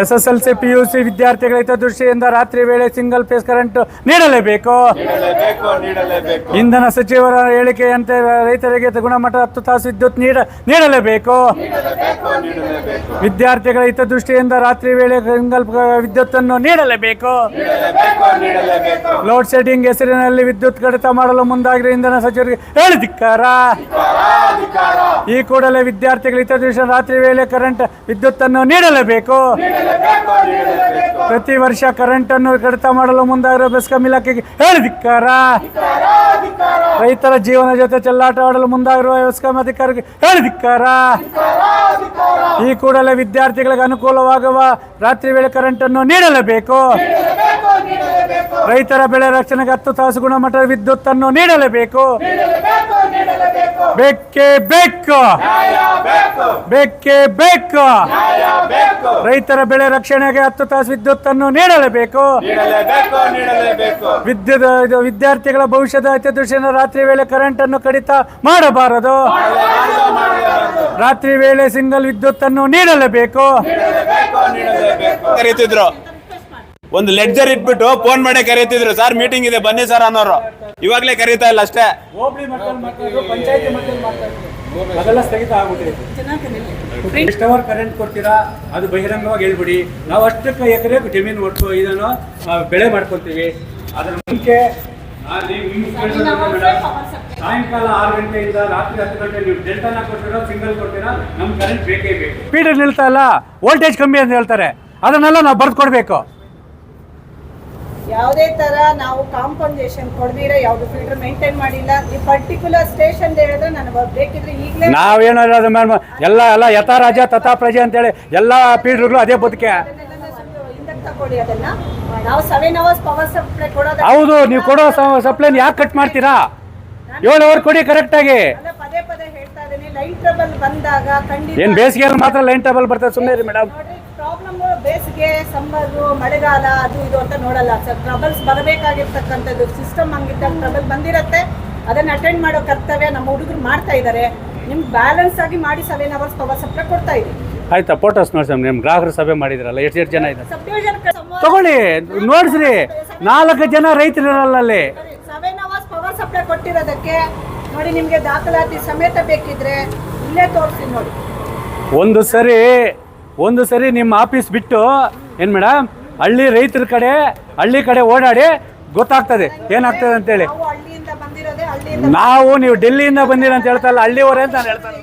S S L C P U C ವಿದ್ಯಾರ್ಥಿಗಳ ಹಿತದೃಷ್ಟಿಯಿಂದ ರಾತ್ರಿ ವೇಳೆ ಸಿಂಗಲ್ ಫೇಸ್ ಕರೆಂಟ್ ನೀಡಲೇಬೇಕು. ಇಂಧನ ಸಚಿವರ ಹೇಳಿಕೆಯಂತೆ ರೈತರಿಗೆ ಗುಣಮಟ್ಟ ಹತ್ತು ತಾಸು ವಿದ್ಯುತ್ ನೀಡ ನೀಡಲೇಬೇಕು. ವಿದ್ಯಾರ್ಥಿಗಳ ಹಿತದೃಷ್ಟಿಯಿಂದ ರಾತ್ರಿ ವೇಳೆ ಸಿಂಗಲ್ ವಿದ್ಯುತ್ತನ್ನು ನೀಡಲೇಬೇಕು. ನೀಡಲೇಬೇಕು ಲೋಡ್ ಶೆಡ್ಡಿಂಗ್ ಹೆಸರಿನಲ್ಲಿ ವಿದ್ಯುತ್ ಕಡಿತ ಮಾಡಲು ಮುಂದಾಗಿರುವ ಇಂಧನ ಸಚಿವರಿಗೆ. ಹೇಳಿದಿಕ್ಕಾರ ಈ ಕೂಡಲೇ ವಿದ್ಯಾರ್ಥಿಗಳ ಹಿತದೃಷ್ಟಿ ರಾತ್ರಿ ವೇಳೆ ಕರೆಂಟ್ ವಿದ್ಯುತ್ತನ್ನು ನೀಡಲೇಬೇಕು ನೀಡಲೇಬೇಕು. ನೀಡಲೇಬೇಕು. ಪ್ರತಿ ವರ್ಷ ಕರೆಂಟ್ ಅನ್ನು ಕಡಿತ ಮಾಡಲು ಮುಂದಾಗಿರುವ ಬೆಸ್ಕಾಂ ಇಲಾಖೆಗೆ ಹೇಳಿದಿಕ್ಕಾರ ರೈತರ ಜೀವನ ಜೊತೆ ಚೆಲ್ಲಾಟ ಆಡಲು ಮುಂದಾಗಿರುವ ಬೆಸ್ಕಾಂ ಅಧಿಕಾರಿಗೆ ಹೇಳಿದಿಕ್ಕಾರ ಈ ಕೂಡಲೇ ವಿದ್ಯಾರ್ಥಿಗಳಿಗೆ ಅನುಕೂಲವಾಗುವ ರಾತ್ರಿ ವೇಳೆ ಕರೆಂಟ್ ಅನ್ನು ನೀಡಲೇಬೇಕು. ರೈತರ ಬೆಳೆ ರಕ್ಷಣೆಗೆ ಹತ್ತು ತಾಸು ಗುಣಮಟ್ಟದ ವಿದ್ಯುತ್ ಅನ್ನು ನೀಡಲೇಬೇಕು. ಬೇಕೇ. ಬೇಕು ಬೆಕ್ಕೆ ಬೇಕು. ರೈತರ ಬೆಳೆ ರಕ್ಷಣೆಗೆ ಹತ್ತು ತಾಸು ವಿದ್ಯುತ್ ಅನ್ನು ನೀಡಲೇಬೇಕು. ನೀಡಲೇಬೇಕು ನೀಡಲೇಬೇಕು. ವಿದ್ಯುತ್ ಇದು ವಿದ್ಯಾರ್ಥಿಗಳ ಭವಿಷ್ಯದ ಹಿತದೃಷ್ಟಿಯಿಂದ ರಾತ್ರಿ ವೇಳೆ ಕರೆಂಟ್ ಅನ್ನು ಕಡಿತ ಮಾಡಬಾರದು. ರಾತ್ರಿ ವೇಳೆ ಸಿಂಗಲ್ ವಿದ್ಯುತ್ ಅನ್ನು ನೀಡಲೇಬೇಕು. ನೀಡಲೇಬೇಕು ನೀಡಲೇಬೇಕು. ಕರೀತಿದ್ರು. ಒಂದು ಲೆಡ್ಜರ್ ಇಟ್ಬಿಟ್ಟು ಫೋನ್ ಮಾಡಿ ಕರೀತಿದ್ರು. ಸರ್ ಮೀಟಿಂಗ್ ಇದೆ ಬನ್ನಿ ಸರ್ ಅನ್ನೋರು. ಇವಾಗ್ಲೇ ಕರೀತಾ ಇಲ್ಲ ಅಷ್ಟೇ. ಎಷ್ಟವರ್ ಕರೆಂಟ್ ಕೊಡ್ತೀರಾ? ಅದು ಬಹಿರಂಗವಾಗಿ ಹೇಳ್ಬಿಡಿ. ನಾವು ಅಷ್ಟಕ್ಕೆ ಎಕರೆ ಜಮೀನು ಒಟ್ಟು ಇದನ್ನು ಆ, ಬೆಳೆ ಮಾಡ್ಕೊತೀವಿ. ಅದರ ಮುಂಚೆ. ಸಾಯಂಕಾಲ ಆರು ಗಂಟೆಯಿಂದ ರಾತ್ರಿ ಹತ್ತು ಗಂಟೆ ನೀವು ಡೆಲ್ಟಾನ ಕೊಡ್ತೀರಾ ಸಿಂಗಲ್ ಕೊಡ್ತೀರಾ? ನಮ್ ಕರೆಂಟ್ ಬೇಕೇ ಬೇಕು. ಸ್ಪೀಡ್ ನಿಲ್ತಾ ಇಲ್ಲ. ವೋಲ್ಟೇಜ್ ಕಮ್ಮಿ ಅಂತ ಹೇಳ್ತಾರೆ. ಅದನ್ನೆಲ್ಲ ನಾವು ಬರ್ದು ಕೊಡಬೇಕು. ಯಾವುದೇ ತರ ನಾವು ಕಾಂಪೌಂಡೇಶನ್ ಕೊಡ್ದಿರ ಯಾವ್ದು ಫಿಲ್ಟರ್ ಮೇಂಟೈನ್ ಮಾಡಿಲ್ಲ. ಈ ಪರ್ಟಿಕ್ಯುಲರ್ ಸ್ಟೇಷನ್ ಹೇಳಿದ್ರೆ ನನಗೆ ಬೇಕಿದ್ರೆ ಈಗಲೇ ನಾವೇನೋ ಅದು ಮೇಡಮ್ ಎಲ್ಲ ಎಲ್ಲ ಯಥಾ ರಾಜ ತಥಾ ಪ್ರಜೆ ಅಂತೇಳಿ ಎಲ್ಲ ಪೀಡ್ರುಗಳು ಅದೇ ಬದುಕೆ. ತಗೊಳ್ಳಿ ಅದನ್ನ. ನಾವು ಸೆವೆನ್ ಅವರ್ಸ್ ಪವರ್ ಸಪ್ಲೈ ಕೊಡೋದ ಹೌದು ನೀವು ಕೊಡೋ ಸಪ್ಲೈನ್ ಯಾಕೆ ಕಟ್ ಮಾಡ್ತೀರಾ? ಏಳು ಅವರ್ ಕೊಡಿ ಕರೆಕ್ಟಾಗಿ ಪದೇ ಪದೇ ಹೇಳ್ತಾ ಇದ್ದೀನಿ ಲೈನ್ ಟ್ರಬಲ್ ಬಂದಾಗ ಖಂಡಿತ ಏನ್ ಬೇಸಿಗೆಯಲ್ಲಿ ಮಾತ್ರ ಲೈನ್ ಟೇಬಲ್ ಬರ್ತದೆ ಸುಮ್ಮನೆ ರೀ ಮೇಡಮ್ ಪ್ರಾಬ್ಲಮ್ ಬೇಸಿಗೆ ಸಮ್ಮರು ಮಳೆಗಾಲ ಅದು ಇದು ಅಂತ ನೋಡಲ್ಲ. ಸರ್ ಟ್ರಬಲ್ಸ್ ಬರಬೇಕಾಗಿರ್ತಕ್ಕಂಥದ್ದು ಸಿಸ್ಟಮ್ ಹಂಗಿದ್ದಾಗ ಟ್ರಬಲ್ ಬಂದಿರತ್ತೆ. ಅದನ್ನ ಅಟೆಂಡ್ ಮಾಡೋ ಕರ್ತವ್ಯ ನಮ್ಮ ಹುಡುಗರು ಮಾಡ್ತಾ ಇದ್ದಾರೆ ನಿಮ್ಗೆ ಬ್ಯಾಲೆನ್ಸ್ ಆಗಿ ಮಾಡಿ ಸೆವೆನ್ ಅವರ್ಸ್ ಪವರ್ ಸಪ್ಲೈ ಕೊಡ್ತಾ ಇದ್ದೀವಿ ಆಯ್ತಾ ಫೋಟೋಸ್ ನೋಡಿ ಸರ್ ನಿಮ್ಮ ಗ್ರಾಹಕರು ಸಭೆ ಮಾಡಿದ್ರಲ್ಲ ಎಷ್ಟು ಎಷ್ಟು ಜನ ಇದೆ ಸಬ್ ಡಿವಿಷನ್ ತಗೊಳ್ಳಿ ನೋಡ್ಸ್ರಿ ನಾಲ್ಕು ಜನ ರೈತರಿರಲ್ಲ ಅಲ್ಲಿ. ಸೆವೆನ್ ಅವರ್ಸ್ ಪವರ್ ಸಪ್ಲೈ ಕೊಟ್ಟಿರೋದಕ್ಕೆ ನೋಡಿ ನಿಮಗೆ ದಾಖಲಾತಿ ಸಮೇತ ಬೇಕಿದ್ರೆ ಇಲ್ಲೇ ತೋರಿಸಿ ನೋಡಿ. ಒಂದು ಸರಿ ಒಂದು ಸರಿ ನಿಮ್ಮ ಆಫೀಸ್ ಬಿಟ್ಟು ಏನು ಮೇಡಮ್ ಹಳ್ಳಿ ರೈತರ ಕಡೆ ಹಳ್ಳಿ ಕಡೆ ಓಡಾಡಿ ಗೊತ್ತಾಗ್ತದೆ. ಏನಾಗ್ತದೆ ಅಂತೇಳಿ. ನಾವು ನಾವು ನೀವು ಡೆಲ್ಲಿಯಿಂದ ಬಂದಿರ ಅಂತ ಹೇಳ್ತಲ್ಲ ಹಳ್ಳಿಯವರೇ ಅಂತ ನಾನು ಹೇಳ್ತಾರೆ